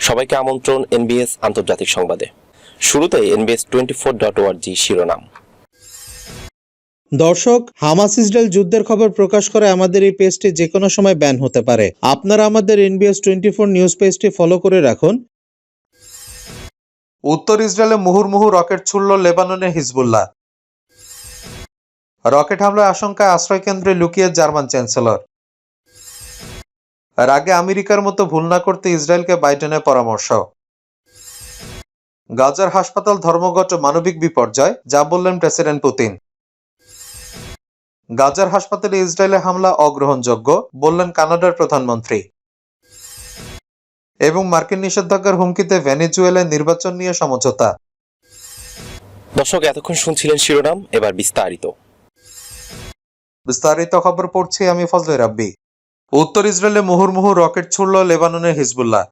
সবাইকে আমন্ত্রণ এনবিএস আন্তর্জাতিক সংবাদে। শুরুতে এনবিএস টোয়েন্টি ফোর ডট ওয়ার্জি শিরোনাম। দর্শক হামাস ইসরায়েল যুদ্ধের খবর প্রকাশ করে আমাদের এই পেজটি যে কোনো সময় ব্যান হতে পারে। আপনারা আমাদের এনবিএস টোয়েন্টি ফোর নিউজ পেজটি ফলো করে রাখুন। উত্তর ইসরায়েলে মুহুর্মুহু রকেট ছুড়ল লেবাননে হিজবুল্লাহ। রকেট হামলার আশঙ্কায় আশ্রয়কেন্দ্রে লুকিয়ে জার্মান চ্যান্সেলর। আর আগে আমেরিকার মতো ভুল না করতে ইসরায়েলকে বাইডেনের পরামর্শ। গাজার হাসপাতাল ধর্মঘট ও মানবিক বিপর্যয় যা বললেন প্রেসিডেন্ট পুতিন। গাজার হাসপাতালে ইসরায়েলের হামলা অগ্রহণযোগ্য বললেন কানাডার প্রধানমন্ত্রী। এবং মার্কিন নিষেধাজ্ঞার হুমকিতে ভেনেজুয়েলায় নির্বাচন নিয়ে সমঝোতা। দর্শক এতক্ষণ শুনছিলেন শিরোনাম এবার বিস্তারিত। বিস্তারিত খবর পড়ছি আমি ফজলে রাব্বি। উত্তর ইসরায়েলে মুহুর্মুহু রকেট ছুড়ল লেবাননের হিজবুল্লাহ।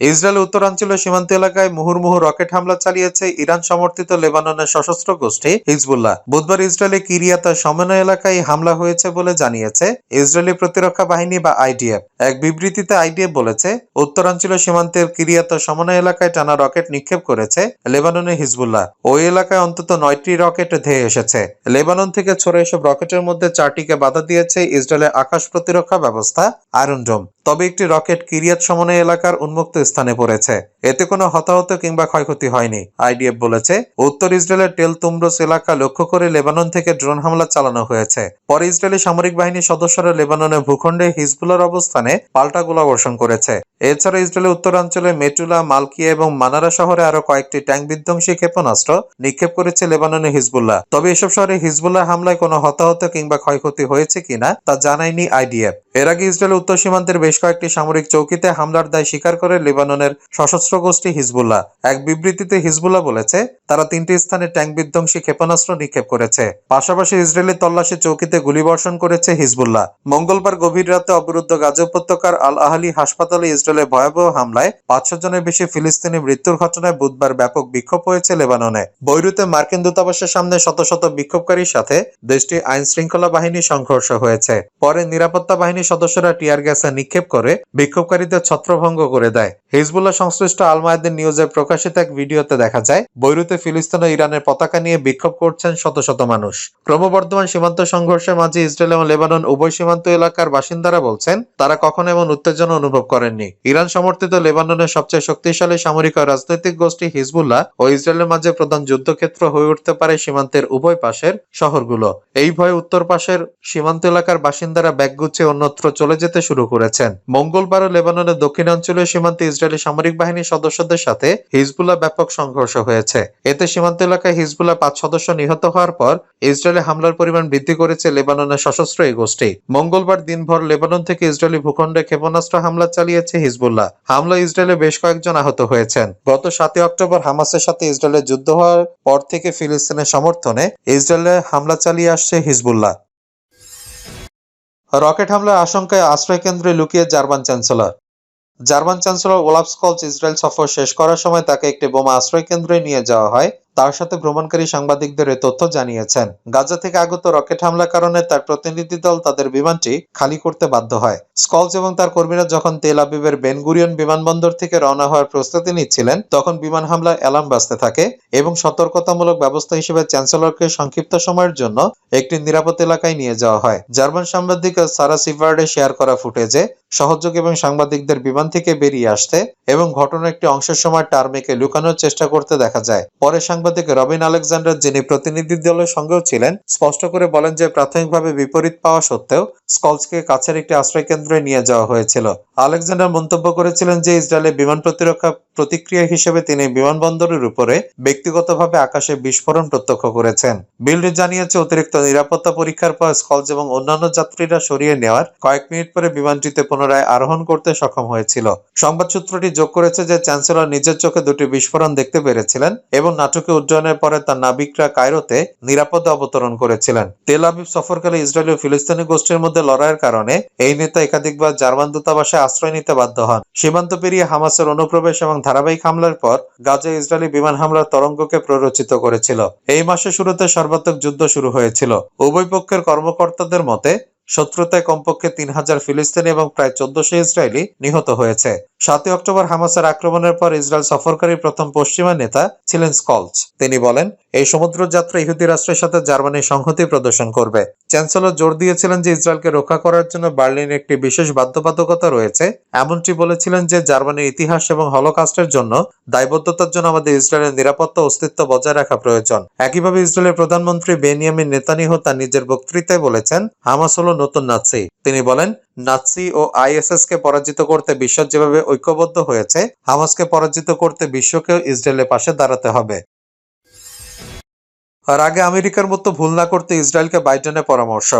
ইসরায়েল উত্তরাঞ্চলীয় সীমান্ত এলাকায় মুহুর্মুহু রকেট হামলা চালিয়েছে ইরান সমর্থিত লেবাননের সশস্ত্র গোষ্ঠী হিজবুল্লাহ। বুধবার ইসরায়েলে কিরিয়াতা সমন্বয় এলাকায় হামলা হয়েছে বলে জানিয়েছে ইসরায়েলি প্রতিরক্ষা বাহিনী বা আইডিএফ। এক বিবৃতিতে আইডিএফ বলেছে, উত্তরাঞ্চলীয় সীমান্তের কিরিয়াতা সমন্বয় এলাকায় টানা রকেট নিক্ষেপ করেছে লেবাননের হিজবুল্লাহ। ওই এলাকায় অন্তত নয়টি রকেট ধেয়ে এসেছে। লেবানন থেকে ছড়ে এসব রকেটের মধ্যে চারটিকে বাধা দিয়েছে ইসরায়েলের আকাশ প্রতিরক্ষা ব্যবস্থা আয়রন ডোম তবে একটি রকেট কিরিয়াত সমন্বয় এলাকার উন্মুক্ত স্থানে পড়েছে। এতে কোনো হতাহত কিংবা ক্ষয়ক্ষতি হয়নি। আইডিএফ বলেছে, উত্তর ইসরায়েলের টেল তুমরোস এলাকা লক্ষ্য করে লেবানন থেকে ড্রোন হামলা চালানো হয়েছে। পরে ইসরায়েলি সামরিক বাহিনীর সদস্যরা লেবাননের ভূখণ্ডে হিজবুলার অবস্থানে পাল্টা গোলাবর্ষণ করেছে। এছাড়া ইসরায়েলের উত্তরাঞ্চলে মেটুলা, মালকিয়া এবং মানারা শহরে আরও কয়েকটি ট্যাঙ্ক বিধ্বংসী ক্ষেপণাস্ত্র নিক্ষেপ করেছে লেবাননের হিজবুল্লাহ। তবে এসব শহরে হিজবুল্লাহ হামলায় কোনো হতাহত কিংবা ক্ষয়ক্ষতি হয়েছে কিনা তা জানায়নি আইডিএফ। এর আগে ইসরায়েলের উত্তর সীমান্তের বেশ কয়েকটি সামরিক চৌকিতে হামলার দায় স্বীকার করে লেবাননের সশস্ত্র গোষ্ঠী হিজবুল্লাহ। এক বিবৃতিতে হিজবুল্লাহ বলেছে, তারা তিনটি স্থানে ট্যাঙ্ক বিধ্বংসী ক্ষেপণাস্ত্র নিক্ষেপ করেছে। পাশাপাশি ইসরায়েলি তল্লাশি চৌকিতে গুলিবর্ষণ করেছে হিজবুল্লাহ। মঙ্গলবার গভীর রাতে অবরুদ্ধ গাজা উপত্যকার আল আহালি হাসপাতালে ইসরায়েলের ভয়াবহ হামলায় পাঁচশো জনের বেশি ফিলিস্তিনি মৃত্যুর ঘটনায় বুধবার ব্যাপক বিক্ষোভ হয়েছে লেবাননে। বৈরুতে মার্কিন দূতাবাসের সামনে শত শত বিক্ষোভকারীর সাথে দেশটির আইন শৃঙ্খলা বাহিনীর সংঘর্ষ হয়েছে। পরে নিরাপত্তা বাহিনীর সদস্যরা টিয়ার গ্যাসে নিক্ষেপ করে বিক্ষোভকারীদের ছত্রভঙ্গ করে দেয়। হিজবুল্লাহ সংশ্লিষ্ট আল মায়াদিন নিউজে প্রকাশিত এক ভিডিওতে দেখা যায়, বৈরুতে ফিলিস্তিন ও ইরানের পতাকা নিয়ে বিক্ষোভ করছেন শত শত মানুষ। ক্রমবর্ধমান সীমান্ত সংঘর্ষের মাঝে ইসরায়েল এবং লেবানন উভয় সীমান্ত এলাকার বাসিন্দারা বলছেন, তারা কখনো এমন উত্তেজনা অনুভব করেননি। ইরান সমর্থিত লেবাননের সবচেয়ে শক্তিশালী সামরিক ও রাজনৈতিক গোষ্ঠী হিজবুল্লাহ ও ইসরায়েলের মাঝে প্রধান যুদ্ধক্ষেত্র হয়ে উঠতে পারে সীমান্তের উভয় পাশের শহরগুলো। এই ভয়ে উত্তর পাশের সীমান্ত এলাকার বাসিন্দারা ব্যাগ অন্যত্র চলে যেতে শুরু করেছেন। মঙ্গলবারও লেবাননের দক্ষিণাঞ্চলীয় সীমান্তে ইসরায়েলি সামরিক বাহিনীর সদস্যদের সাথে হিজবুল্লাহ ব্যাপক সংঘর্ষ হয়েছে। এতে সীমান্ত এলাকায় হিজবুল্লাহ পাঁচ সদস্য নিহত হওয়ার পর ইসরায়েলে হামলার পরিমাণ বৃদ্ধি করেছে লেবাননের সশস্ত্র এই গোষ্ঠী। মঙ্গলবার দিনভর লেবানন থেকে ইসরায়েলি ভূখণ্ডে ক্ষেপণাস্ত্র হামলা চালিয়েছে হিজবুল্লাহ। হামলা ইসরায়েলে বেশ কয়েকজন আহত হয়েছেন। গত সাতই অক্টোবর হামাসের সাথে ইসরায়েলের যুদ্ধ হওয়ার পর থেকে ফিলিস্তিনের সমর্থনে ইসরায়েলে হামলা চালিয়ে আসছে হিজবুল্লাহ। রকেট হামলার আশঙ্কায় আশ্রয়কেন্দ্রে লুকিয়ে German chancellor. German chancellor Olaf Scholz Israel সফর শেষ করার সময় তাকে একটি বোমা আশ্রয়কেন্দ্রে নিয়ে যাওয়া হয়। তার সাথে ভ্রমণকারী সাংবাদিকদের এ তথ্য জানিয়েছেন। গাজা থেকে আগত রকেট হামলার কারণে তার প্রতিনিধি দল তাদের বিমানটি খালি করতে বাধ্য হয়। স্কলস এবং তার কর্মীরা যখন তেল আবিবের বেনগুরিয়ন বিমানবন্দর থেকে রওনা হওয়ার প্রস্তুতি নিচ্ছিলেন, তখন বিমান হামলায় অ্যালার্ম বাজতে থাকে এবং সতর্কতামূলক ব্যবস্থা হিসেবে চ্যান্সেলরকে সংক্ষিপ্ত সময়ের জন্য একটি নিরাপদ এলাকায় নিয়ে যাওয়া হয়। জার্মান সাংবাদিক সারা সিভার্ডে শেয়ার করা ফুটেজে সহযোগ এবং সাংবাদিকদের বিমান থেকে বেরিয়ে আসতে এবং ঘটনার একটি অংশের সময় টার্মেকে লুকানোর চেষ্টা করতে দেখা যায়। পরে সাংবাদিক রবিন আলেকজান্ডার, যিনি প্রতিনিধি দলের সঙ্গেও ছিলেন, স্পষ্ট করে বলেন যে প্রাথমিকভাবে বিপরীত পাওয়া সত্ত্বেও স্কলসকে কাছের একটি আশ্রয়কেন্দ্রে নিয়ে যাওয়া হয়েছিল। আলেকজান্ডার মন্তব্য করেছিলেন যে ইসরায়েলের বিমান প্রতিরক্ষা প্রতিক্রিয়া হিসেবে তিনি বিমানবন্দরের উপরে ব্যক্তিগতভাবে আকাশে বিস্ফোরণ প্রত্যক্ষ করেছেন। বিল্ড জানিয়েছে, অতিরিক্ত নিরাপত্তা পরীক্ষার পর স্কলস এবং অন্যান্য যাত্রীরা সরিয়ে নেওয়ার কয়েক মিনিট পরে বিমানটিতে পুনরায় আরোহণ করতে সক্ষম হয়েছিল। সংবাদ সূত্রটি যোগ করেছে যে চ্যান্সেলর নিজের চোখে দুটি বিস্ফোরণ দেখতে পেরেছিলেন এবং নাটকীয় উড্ডয়নের পরে তার নাবিকরা কায়রোতে নিরাপদে অবতরণ করেছিলেন। তেল আবিব সফরকালে ইসরায়েল ও ফিলিস্তিনি গোষ্ঠীর মধ্যে লড়াইয়ের কারণে এই নেতা একাধিকবার জার্মান দূতাবাসে আশ্রয় নিতে বাধ্য হন। সীমান্ত পেরিয়ে হামাসের অনুপ্রবেশ এবং ধারাবাহিক হামলার পর গাজা ইসরায়েলি বিমান হামলার তরঙ্গকে প্ররোচিত করেছিল। এই মাসের শুরুতে সর্বাত্মক যুদ্ধ শুরু হয়েছিল। উভয় পক্ষের কর্মকর্তাদের মতে শত্রুতায় কমপক্ষে তিন হাজার ফিলিস্তিনি এবং প্রায় চোদ্দশো ইসরায়েলি নিহত হয়েছে। সাতই অক্টোবর হামাসের আক্রমণের পর ইসরায়েল সফরকারী প্রথম পশ্চিমা নেতা ছিলেন স্কলচ। তিনি বলেন, এই সমুদ্র যাত্রা ইহুদি রাষ্ট্রের সাথে জার্মানির সংহতি প্রদর্শন করবে। চ্যান্সেলর জোর দিয়েছিলেন যে ইসরায়েলকে রক্ষা করার জন্য বার্লিনে একটি বিশেষ বাধ্যবাধকতা রয়েছে। এমনটি বলেছিলেন যে জার্মানির ইতিহাস এবং হলোকাস্টের জন্য দায়বদ্ধতার জন্য আমাদের ইসরায়েলের নিরাপত্তা অস্তিত্ব বজায় রাখা প্রয়োজন। একইভাবে ইসরায়েলের প্রধানমন্ত্রী বেনিয়ামিন নেতানিয়াহু তার নিজের বক্তৃতায় বলেছেন, হামাস হলো নতুন নাৎসি। তিনি বলেন, নাৎসি ও আইএসএস কে পরাজিত করতে বিশ্ব যেভাবে ঐক্যবদ্ধ হয়েছে, হামাসকে পরাজিত করতে বিশ্বকেও ইসরায়েলের পাশে দাঁড়াতে হবে। আর আগে আমেরিকার মতো ভুল না করতে ইসরায়েলকে বাইডেনের পরামর্শ।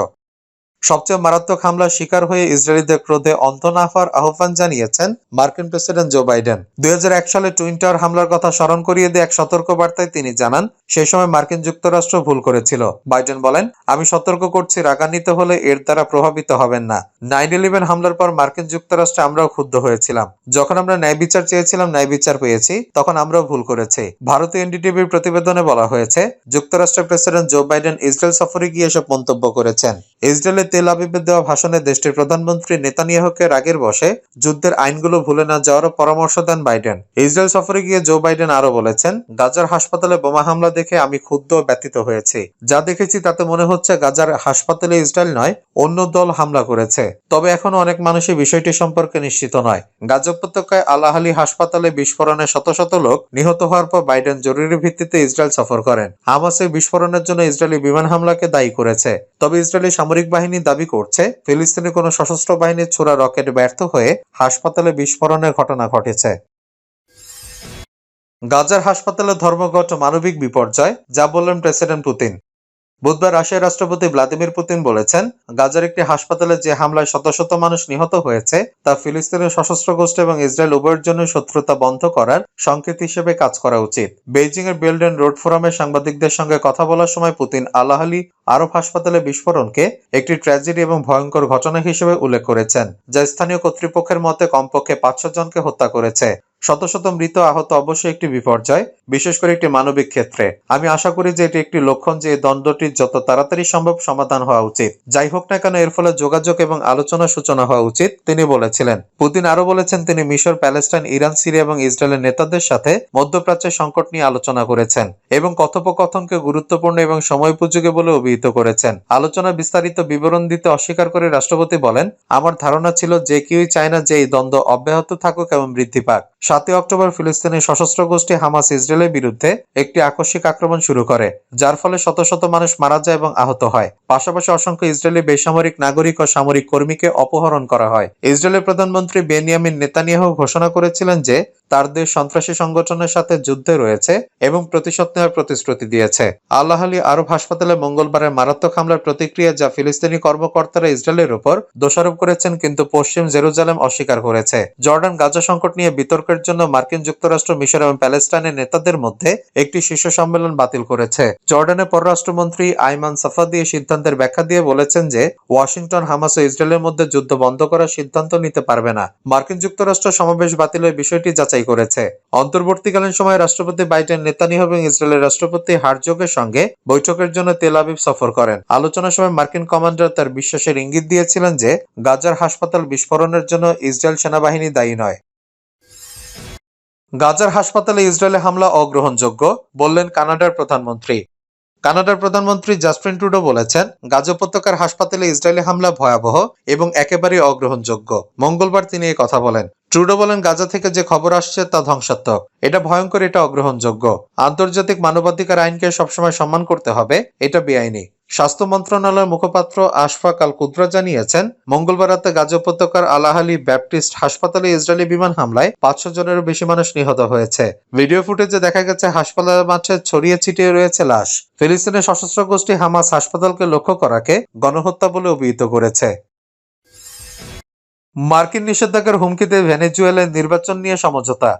সবচেয়ে মারাত্মক হামলার শিকার হয়ে ইসরায়েলিদের ক্রোধে অন্ত না হওয়ার আহ্বান জানিয়েছেন মার্কিন প্রেসিডেন্ট জো বাইডেন। দুই সালে টুইন টাওয়ার হামলার কথা স্মরণ করিয়ে দিয়ে এক সতর্ক বার্তায় তিনি জানান, সেই সময় মার্কিন যুক্তরাষ্ট্র ভুল করেছিল। বাইডেন বলেন, আমি সতর্ক করছি, রাগান্বিত হলে এর দ্বারা প্রভাবিত হবেন না। নাইন ইলেভেন হামলার পর মার্কিন যুক্তরাষ্ট্রে আমরাও ক্ষুব্ধ হয়েছিলাম। যখন আমরা ন্যায় বিচার চেয়েছিলাম, ন্যায় বিচার পেয়েছি, তখন আমরাও ভুল করেছি। ভারতীয় এনডিটিভির প্রতিবেদনে বলা হয়েছে, যুক্তরাষ্ট্রের প্রেসিডেন্ট জো বাইডেন ইসরায়েল সফরে গিয়ে এসব মন্তব্য করেছেন। ইসরায়েলের তেল আবিবে দেওয়া ভাষণে দেশটির প্রধানমন্ত্রী নেতানিয়াহুকে রাগের বসে যুদ্ধের আইনগুলো ভুলে না যাওয়ারও পরামর্শ দেন বাইডেন। ইসরায়েল সফরে গিয়ে জো বাইডেন আরও বলেছেন, গাজার হাসপাতালে বোমা হামলা দেখে আমি ক্ষুব্ধ ও ব্যথিত হয়েছি। যা দেখেছি তাতে মনে হচ্ছে গাজার হাসপাতালে ইসরায়েল নয়, অন্য দল হামলা করেছে। তবে এখনও অনেক মানুষই বিষয়টি সম্পর্কে নিশ্চিত নয়। গাজা উপত্যকায় আলাহালি হাসপাতালে বিস্ফোরণে শত শত লোক নিহত হওয়ার পর বাইডেন জরুরি ভিত্তিতে ইসরায়েল সফর করেন। হামাসের বিস্ফোরণের জন্য ইসরায়েলি বিমান হামলাকে দায়ী করেছে। তবে ইসরায়েলি সামরিক বাহিনী দাবি করছে, ফিলিস্তিনি কোনো সশস্ত্র বাহিনীর ছোড়া রকেট ব্যর্থ হয়ে হাসপাতালে বিস্ফোরণের ঘটনা ঘটেছে। গাজার হাসপাতালে ধর্মঘট মানবিক বিপর্যয়, যা বললেন প্রেসিডেন্ট পুতিন। বুধবার রাশিয়ার রাষ্ট্রপতি ভ্লাদিমির পুতিন বলেছেন, গাজার একটি হাসপাতালে যে হামলায় শত শত মানুষ নিহত হয়েছে, তা ফিলিস্তিনের সশস্ত্র গোষ্ঠী এবং ইসরায়েল উভয়ের জন্য শত্রুতা বন্ধ করার সংকেত হিসেবে কাজ করা উচিত। বেইজিং এর বেল্ডেন রোড ফোরামে সাংবাদিকদের সঙ্গে কথা বলার সময় পুতিন আলাহালি আরব হাসপাতালে বিস্ফোরণকে একটি ট্র্যাজেডি এবং ভয়ঙ্কর ঘটনা হিসেবে উল্লেখ করেছেন, যা স্থানীয় কর্তৃপক্ষের মতে কমপক্ষে পাঁচশো জনকে হত্যা করেছে। শত শত মৃত আহত অবশ্যই একটি বিপর্যয়, বিশেষ করে একটি মানবিক ক্ষেত্রে। আমি আশা করি যে এটি একটি লক্ষণ যে দ্বন্দ্বটির যত তাড়াতাড়ি সম্ভব সমাধান হওয়া উচিত। যাই হোক না কেন, এর ফলে যোগাযোগ এবং আলোচনা সূচনা হওয়া উচিত, তিনি বলেছিলেন। পুতিন আরও বলেছেন, তিনি মিশর, প্যালেস্টাইন, ইরান, সিরিয়া এবং ইসরায়েলের নেতাদের সাথে মধ্যপ্রাচ্যের সংকট নিয়ে আলোচনা করেছেন এবং কথোপকথনকে গুরুত্বপূর্ণ এবং সময়োপযোগী বলে অভিহিত করেছেন। আলোচনা বিস্তারিত বিবরণ দিতে অস্বীকার করে রাষ্ট্রপতি বলেন, আমার ধারণা ছিল যে কেউই চায় না যে এই দ্বন্দ্ব অব্যাহত থাকুক এবং বৃদ্ধি পাক। সাতই অক্টোবর ফিলিস্তিনের সশস্ত্র গোষ্ঠী হামাস ইসরায়েলের বিরুদ্ধে একটি আকস্মিক আক্রমণ শুরু করে, যার ফলে শত শত মানুষ মারা যায় এবং আহত হয়। পাশাপাশি অসংখ্য ইসরায়েলি বেসামরিক নাগরিক ও সামরিক কর্মীকে অপহরণ করা হয়। ইসরায়েলের প্রধানমন্ত্রী বেনিয়ামিন নেতানিয়াহু ঘোষণা করেছিলেন যে তার দেশ সন্ত্রাসী সংগঠনের সাথে যুদ্ধে রয়েছে এবং প্রতিশোধ নেওয়ার প্রতিশ্রুতি দিয়েছে। আল্লাহ আলী আরব হাসপাতালে মঙ্গলবারের মারাত্মক হামলার প্রতিক্রিয়া যা ফিলিস্তিনি কর্মকর্তারা ইসরায়েলের উপর দোষারোপ করেছেন কিন্তু পশ্চিম জেরুজালেম অস্বীকার করেছে। জর্ডান গাজা সংকট নিয়ে বিতর্কের জন্য মার্কিন যুক্তরাষ্ট্র, মিশর এবং প্যালেস্টাইনের নেতাদের মধ্যে একটি শীর্ষ সম্মেলন বাতিল করেছে। জর্ডানের পররাষ্ট্রমন্ত্রী আইমান সাফাদি এই সিদ্ধান্তের ব্যাখ্যা দিয়ে বলেছেন যে, ওয়াশিংটন, হামাস ও ইসরায়েলের মধ্যে যুদ্ধ বন্ধ করার সিদ্ধান্ত নিতে পারবে না। মার্কিন যুক্তরাষ্ট্র সমাবেশ বাতিলের বিষয়টি যাচাই করেছে। অন্তর্বর্তীকালীন সময়ে রাষ্ট্রপতি বাইডেন নেতানিয়াহু এবং ইসরায়েলের রাষ্ট্রপতি হারজোগের সঙ্গে বৈঠকের জন্য তেল আবিব সফর করেন। আলোচনার সময় মার্কিন কমান্ডার তার বিশ্বাসের ইঙ্গিত দিয়েছিলেন যে, গাজার হাসপাতাল বিস্ফোরণের জন্য ইসরায়েল সেনাবাহিনী দায়ী নয়। গাজার হাসপাতালে ইসরায়েলে হামলা অগ্রহণযোগ্য, বললেন কানাডার প্রধানমন্ত্রী। কানাডার প্রধানমন্ত্রী জাস্টিন ট্রুডো বলেছেন, গাজ উপত্যকার হাসপাতালে ইসরায়েলি হামলা ভয়াবহ এবং একেবারেই অগ্রহণযোগ্য। মঙ্গলবার তিনি কথা বলেন। ট্রুডো বলেন, গাজা থেকে যে খবর আসছে তা ধ্বংসাত্মক। এটা ভয়ঙ্কর, এটা অগ্রহণযোগ্য। আন্তর্জাতিক মানবাধিকার আইনকে সবসময় সম্মান করতে হবে, এটা বেআইনি। স্বাস্থ্য মন্ত্রণালয়ের মুখপাত্র আশফাক আল কুদ্রা জানিয়েছেন, মঙ্গলবার রাতে গাজা উপত্যকার আলাহালি ব্যাপটিস্ট হাসপাতালে ইসরায়েলি বিমান হামলায় পাঁচশো জনেরও বেশি মানুষ নিহত হয়েছে। ভিডিও ফুটেজে দেখা গেছে, হাসপাতালের মাঠে ছড়িয়ে ছিটিয়ে রয়েছে লাশ। ফিলিস্তিনের সশস্ত্র গোষ্ঠী হামাস হাসপাতালকে লক্ষ্য করাকে গণহত্যা বলে অভিহিত করেছে। মার্কিন নিষেধাজ্ঞার হুমকিতে ভেনেজুয়েলায় নির্বাচন নিয়ে সমঝোতা।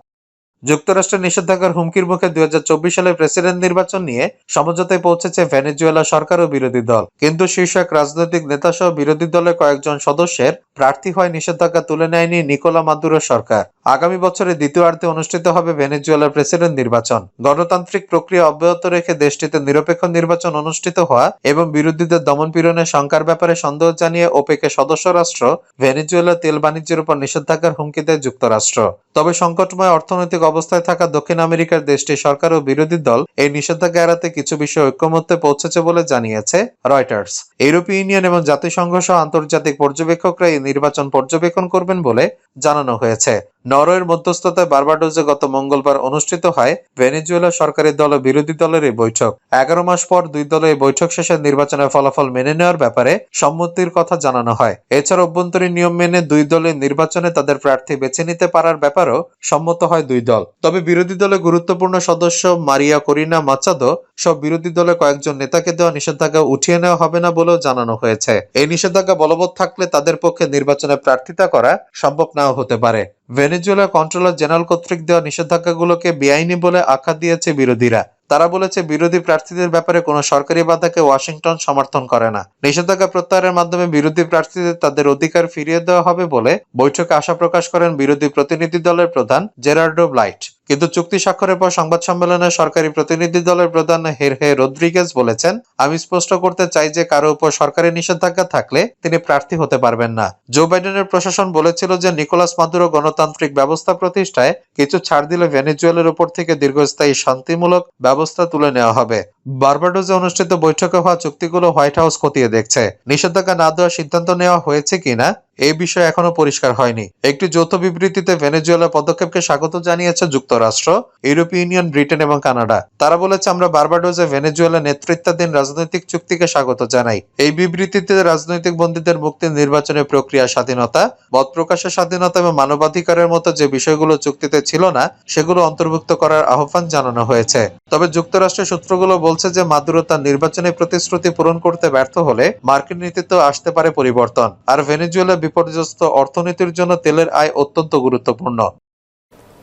যুক্তরাষ্ট্রের নিষেধাজ্ঞার হুমকির মুখে দুই হাজার চব্বিশ সালে প্রেসিডেন্ট নির্বাচন নিয়ে সমঝোতায় পৌঁছেছে ভেনেজুয়েলা সরকার ও বিরোধী দল। কিন্তু শীর্ষ এক রাজনৈতিক নেতাসহ বিরোধী দলের কয়েকজন সদস্যের প্রার্থী হয় নিষেধাজ্ঞা তুলে নেয়নি নিকোলা মাদুরো সরকার। আগামী বছরের দ্বিতীয়ার্ধে অনুষ্ঠিত হবে ভেনেজুয়েলার প্রেসিডেন্ট নির্বাচন। গণতান্ত্রিক প্রক্রিয়া অব্যাহত রেখে দেশটিতে নিরপেক্ষ নির্বাচন অনুষ্ঠিত হওয়া এবং বিরোধীদের দমন পীড়নের শঙ্কার ব্যাপারে সন্দেহ জানিয়ে ওপেকে সদস্য রাষ্ট্র ভেনেজুয়েলা তেল বাণিজ্যের উপর নিষেধাজ্ঞার হুমকি দেয় যুক্তরাষ্ট্র। তবে সংকটময় অর্থনৈতিক অবস্থায় থাকা দক্ষিণ আমেরিকার দেশটির সরকার ও বিরোধী দল এই নিষেধাজ্ঞা এড়াতে কিছু বিষয়ে ঐক্যমত্যে পৌঁছেছে বলে জানিয়েছে রয়টার্স। ইউরোপীয় ইউনিয়ন এবং জাতিসংঘ সহ আন্তর্জাতিক পর্যবেক্ষকরা এই নির্বাচন পর্যবেক্ষণ করবেন বলে জানানো হয়েছে। নরওয়ের মধ্যস্থতায় বার্বাডোজে গত মঙ্গলবার অনুষ্ঠিত হয় ভেনেজুয়েলা সরকারি দল ও বিরোধী দলের এই বৈঠক। এগারো মাস পর দুই দলের এই বৈঠক শেষে নির্বাচনের ফলাফল মেনে নেওয়ার ব্যাপারে সম্মতির কথা জানানো হয়। এছাড়া অভ্যন্তরীণ নিয়ম মেনে দুই দলের নির্বাচনে তাদের প্রার্থী বেছে নিতে পারার ব্যাপারেও সম্মত হয় দুই দল। তবে বিরোধী দলের গুরুত্বপূর্ণ সদস্য মারিয়া করিনা মাচাদো সব বিরোধী দলের কয়েকজন নেতাকে দেওয়া নিষেধাজ্ঞা উঠিয়ে নেওয়া হবে না বলেও জানানো হয়েছে। এই নিষেধাজ্ঞা বলবৎ থাকলে তাদের পক্ষে নির্বাচনে প্রার্থিতা করা সম্ভব নাও হতে পারে। ভেনেজুয়েলা কন্ট্রোলার জেনারেল কর্তৃক দেওয়া নিষেধাজ্ঞাগুলোকে বেআইনি বলে আখ্যা দিয়েছে বিরোধীরা। তারা বলেছে, বিরোধী প্রার্থীদের ব্যাপারে কোনো সরকারি বাধাকে ওয়াশিংটন সমর্থন করে না। নিষেধাজ্ঞা প্রত্যাহারের মাধ্যমে বিরোধী প্রার্থীদের তাদের অধিকার ফিরিয়ে দেওয়া হবে বলে বৈঠকে আশা প্রকাশ করেন বিরোধী প্রতিনিধি দলের প্রধান জেরার্ডো ব্লাইট। কিন্তু চুক্তি স্বাক্ষরের পর সংবাদ সম্মেলনে সরকারি প্রতিনিধি দলের প্রধান হেরহে রদ্রিগেজ বলেছেন, আমি স্পষ্ট করতে চাই যে কারও উপর সরকারি নিষেধাজ্ঞা থাকলে তিনি প্রার্থী হতে পারবেন না। জো বাইডেনের প্রশাসন বলেছিল যে নিকোলাস মাদুরো গণতান্ত্রিক ব্যবস্থা প্রতিষ্ঠায় কিছু ছাড় দিলে ভেনেজুয়েলের উপর থেকে দীর্ঘস্থায়ী শান্তিমূলক ব্যবস্থা তুলে নেওয়া হবে। বার্বাডোজে অনুষ্ঠিত বৈঠকে হওয়া চুক্তিগুলো হোয়াইট হাউস খতিয়ে দেখছে। নিষেধাজ্ঞা না দেওয়ার সিদ্ধান্ত নেওয়া হয়েছে কিনা এই বিষয়ে এখনও পরিষ্কার হয়নি। একটি যৌথ বিবৃতিতে ভেনেজুয়েলার পদক্ষেপকে স্বাগত জানিয়েছে যুক্তরাষ্ট্র, ইউরোপীয় ইউনিয়ন, ব্রিটেন এবং কানাডা। তারা বলেছে, আমরা বার্বাডোজে ভেনেজুয়েলা নেতৃত্বাধীন রাজনৈতিক চুক্তিকে স্বাগত জানাই। এই বিবৃতিতে রাজনৈতিক বন্দীদের মুক্তি নির্বাচনের প্রক্রিয়া, স্বাধীনতা, মত প্রকাশের স্বাধীনতা এবং মানবাধিকারের মতো যে বিষয়গুলো চুক্তিতে ছিল না, সেগুলো অন্তর্ভুক্ত করার আহ্বান জানানো হয়েছে। তবে যুক্তরাষ্ট্রের সূত্রগুলো বলছে যে মাদুরো তার নির্বাচনী প্রতিশ্রুতি পূরণ করতে ব্যর্থ হলে মার্কিন নীতিতেও আসতে পারে পরিবর্তন। আর ভেনেজুয়েলা বিপর্যস্ত অর্থনীতির জন্য তেলের আয় অত্যন্ত গুরুত্বপূর্ণ।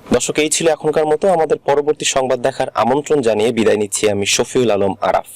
দর্শক, এই ছিল এখনকার মতো। আমাদের পরবর্তী সংবাদ দেখার আমন্ত্রণ জানিয়ে বিদায় নিচ্ছি আমি শফিউল আলম আরাফ।